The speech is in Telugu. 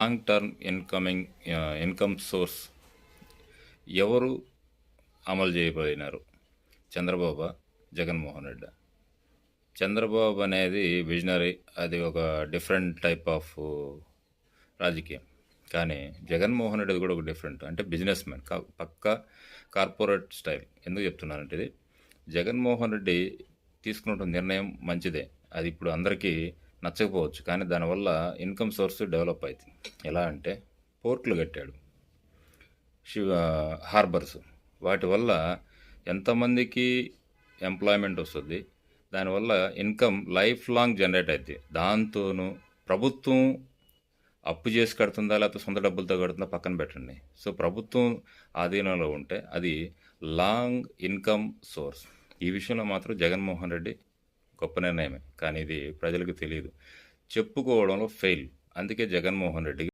Long term incoming income source ఎవరు అమలు చేయబడినారు? చంద్రబాబు జగన్మోహన్ రెడ్డి. చంద్రబాబు అనేది విజనరీ అది ఒక డిఫరెంట్ టైప్ ఆఫ్ రాజకీయం. కానీ జగన్మోహన్ రెడ్డి కూడా ఒక డిఫరెంట్ అంటే బిజినెస్ మ్యాన్ పక్క కార్పొరేట్ స్టైల్ ఎందుకు చెప్తున్నానంటే ఇది? జగన్మోహన్ రెడ్డి తీసుకున్న నిర్ణయం మంచిదే. అది ఇప్పుడు అందరికీ నచ్చకపోవచ్చు. కానీ దానివల్ల ఇన్కమ్ సోర్స్ డెవలప్ అవుతుంది ఎలా అంటే పోర్ట్లు కట్టాడు. శివ హార్బర్స్. వాటి వల్ల ఎంతమందికి ఎంప్లాయ్మెంట్ వస్తుంది? దానివల్ల ఇన్కమ్ లైఫ్ లాంగ్ జనరేట్ అవుతుంది దాంతోనూ ప్రభుత్వం అప్పు చేసి కడుతుందా? లేకపోతే సొంత డబ్బులతో కడుతుందా? పక్కన పెట్టండి. సో ప్రభుత్వం ఆధీనంలో ఉంటే అది లాంగ్ ఇన్కమ్ సోర్స్. ఈ విషయంలో మాత్రం జగన్మోహన్ రెడ్డి గొప్ప నిర్ణయమే. కానీ ఇది ప్రజలకు తెలియదు. చెప్పుకోవడంలో ఫెయిల్ అందుకే జగన్మోహన్ రెడ్డి